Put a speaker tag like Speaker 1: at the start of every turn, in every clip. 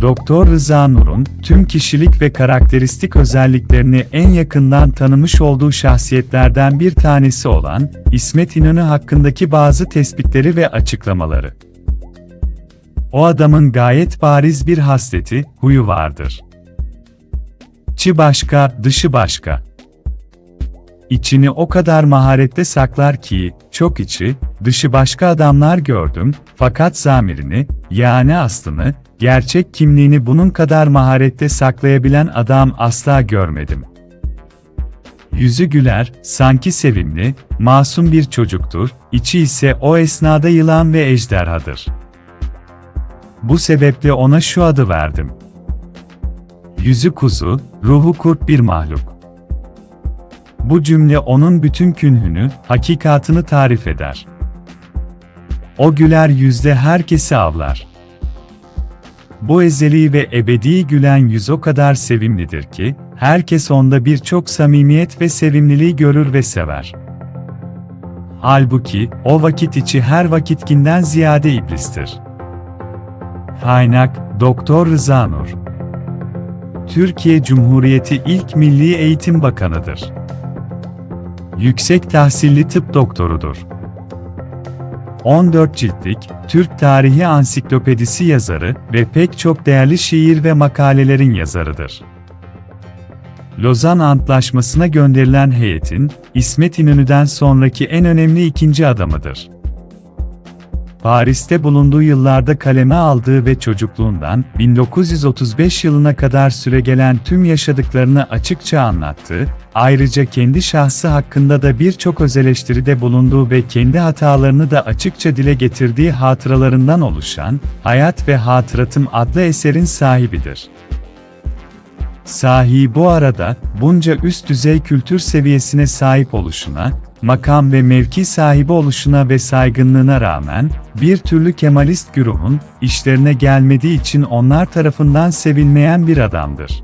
Speaker 1: Doktor Rıza Nur'un tüm kişilik ve karakteristik özelliklerini en yakından tanımış olduğu şahsiyetlerden bir tanesi olan İsmet İnönü hakkındaki bazı tespitleri ve açıklamaları. O adamın gayet bariz bir hasleti, huyu vardır. İçi başka, dışı başka. İçini o kadar maharetle saklar ki, çok içi, dışı başka adamlar gördüm, fakat zamirini, yani aslını, gerçek kimliğini bunun kadar maharetle saklayabilen adam asla görmedim. Yüzü güler, sanki sevimli, masum bir çocuktur, içi ise o esnada yılan ve ejderhadır. Bu sebeple ona şu adı verdim. Yüzü kuzu, ruhu kurt bir mahluk. Bu cümle onun bütün künhünü, hakikatını tarif eder. O güler yüzle herkesi avlar. Bu ezeli ve ebedi gülen yüz o kadar sevimlidir ki, herkes onda birçok samimiyet ve sevimliliği görür ve sever. Halbuki, o vakit içi her vakitkinden ziyade iblistir. Kaynak, Doktor Rıza Nur Türkiye Cumhuriyeti İlk Milli Eğitim Bakanıdır. Yüksek tahsilli tıp doktorudur. 14 ciltlik Türk Tarihi Ansiklopedisi yazarı ve pek çok değerli şiir ve makalelerin yazarıdır. Lozan Antlaşması'na gönderilen heyetin, İsmet İnönü'den sonraki en önemli ikinci adamıdır. Paris'te bulunduğu yıllarda kaleme aldığı ve çocukluğundan 1935 yılına kadar süregelen tüm yaşadıklarını açıkça anlattığı, ayrıca kendi şahsı hakkında da birçok öz eleştiride bulunduğu ve kendi hatalarını da açıkça dile getirdiği hatıralarından oluşan Hayat ve Hatıratım adlı eserin sahibidir. Sahi bu arada bunca üst düzey kültür seviyesine sahip oluşuna, makam ve mevki sahibi oluşuna ve saygınlığına rağmen, bir türlü Kemalist güruhun, işlerine gelmediği için onlar tarafından sevilmeyen bir adamdır.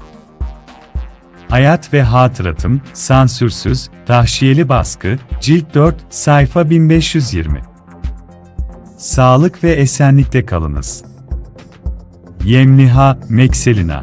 Speaker 1: Hayat ve Hatıratım, sansürsüz, tahşiyeli baskı, cilt 4, sayfa 1520. Sağlık ve esenlikte kalınız. Yemliha, Mekselina